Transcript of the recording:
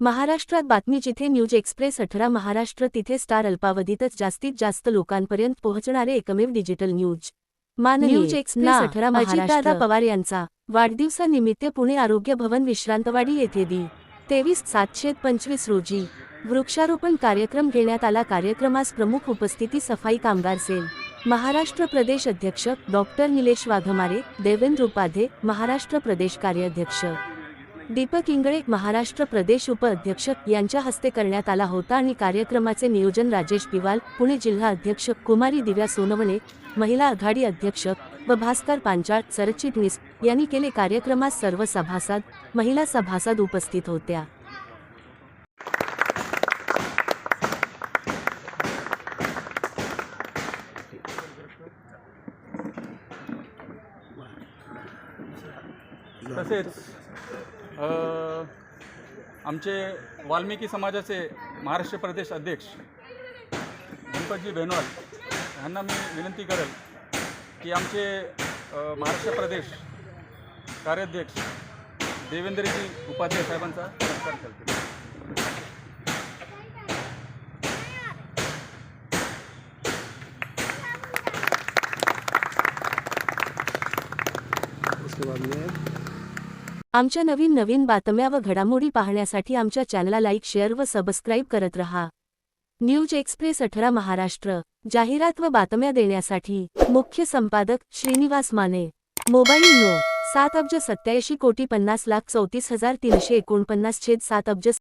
महाराष्ट्रात बातमी जिथे न्यूज एक्सप्रेस अठरा महाराष्ट्र तिथे स्टार अल्पावधीतच जास्तीत जास्त लोकांपर्यंत पोहोचणारे एकमेव डिजिटल न्यूज. माननीय न्यूज एक्सप्रेस अठरा अजितदादा. पवार यांचा वाढदिवसानिमित्त पुणे आरोग्य भवन विश्रांतवाडी येथे दी. तेवीस सातशे पंचवीस रोजी. वृक्षारोपण कार्यक्रम घेण्यात आला. कार्यक्रमास प्रमुख उपस्थिती सफाई कामगार सेल. महाराष्ट्र प्रदेश अध्यक्ष डॉक्टर निलेश वाघमारे देवेंद्र उपाध्ये महाराष्ट्र प्रदेश कार्याध्यक्ष. दीपक इंगळे महाराष्ट्र प्रदेश उपअध्यक्ष यांच्या हस्ते करण्यात आला होता आणि कार्यक्रमाचे नियोजन राजेश पिवाल पुणे जिल्हा अध्यक्ष कुमारी दिव्या सोनवणे महिला आघाडी अध्यक्ष व भास्कर पांचाळ सरचिटणीस यांनी केले कार्यक्रमात सर्व सभासद महिला सभासद उपस्थित होत्या. तसेच आमचे वाल्मिकी समाजाचे महाराष्ट्र प्रदेश अध्यक्ष गणपतजी बेनवाल यांना मी विनंती करेल की आमचे महाराष्ट्र प्रदेश कार्याध्यक्ष देवेंद्रजी उपाध्याय साहेबांचा सत्कार करतील आमच्या नवीन नवीन बातम्या व घडामोडी पाहण्यासाठी आमच्या चॅनलला लाईक शेअर व सबस्क्राईब करत रहा. न्यूज एक्सप्रेस अठरा महाराष्ट्र. जाहिरात व बातम्या देण्यासाठी मुख्य संपादक श्रीनिवास माने. Mobile no. सात अब्ज सत्याऐंशी कोटी पन्नास लाख चौतीस हजार तीनशे एकोणपन्नास छेद सात अब्ज